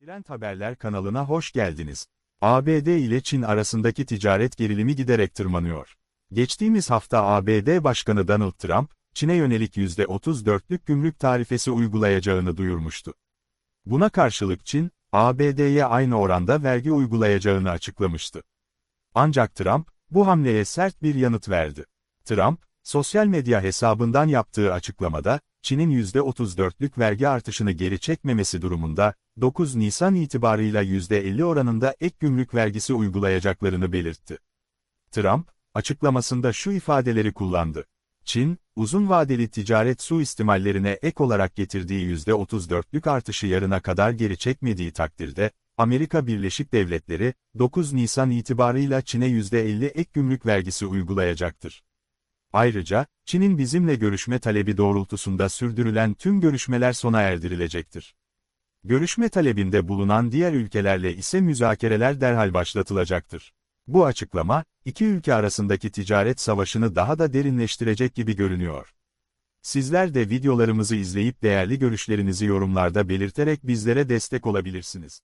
Trend Haberler kanalına hoş geldiniz. ABD ile Çin arasındaki ticaret gerilimi giderek tırmanıyor. Geçtiğimiz hafta ABD Başkanı Donald Trump, Çin'e yönelik %34'lük gümrük tarifesi uygulayacağını duyurmuştu. Buna karşılık Çin, ABD'ye aynı oranda vergi uygulayacağını açıklamıştı. Ancak Trump, bu hamleye sert bir yanıt verdi. Trump, sosyal medya hesabından yaptığı açıklamada, Çin'in %34'lük vergi artışını geri çekmemesi durumunda, 9 Nisan itibarıyla %50 oranında ek gümrük vergisi uygulayacaklarını belirtti. Trump, açıklamasında şu ifadeleri kullandı. Çin, uzun vadeli ticaret suistimallerine ek olarak getirdiği %34'lük artışı yarına kadar geri çekmediği takdirde, Amerika Birleşik Devletleri, 9 Nisan itibarıyla Çin'e %50 ek gümrük vergisi uygulayacaktır. Ayrıca, Çin'in bizimle görüşme talebi doğrultusunda sürdürülen tüm görüşmeler sona erdirilecektir. Görüşme talebinde bulunan diğer ülkelerle ise müzakereler derhal başlatılacaktır. Bu açıklama, iki ülke arasındaki ticaret savaşını daha da derinleştirecek gibi görünüyor. Sizler de videolarımızı izleyip değerli görüşlerinizi yorumlarda belirterek bizlere destek olabilirsiniz.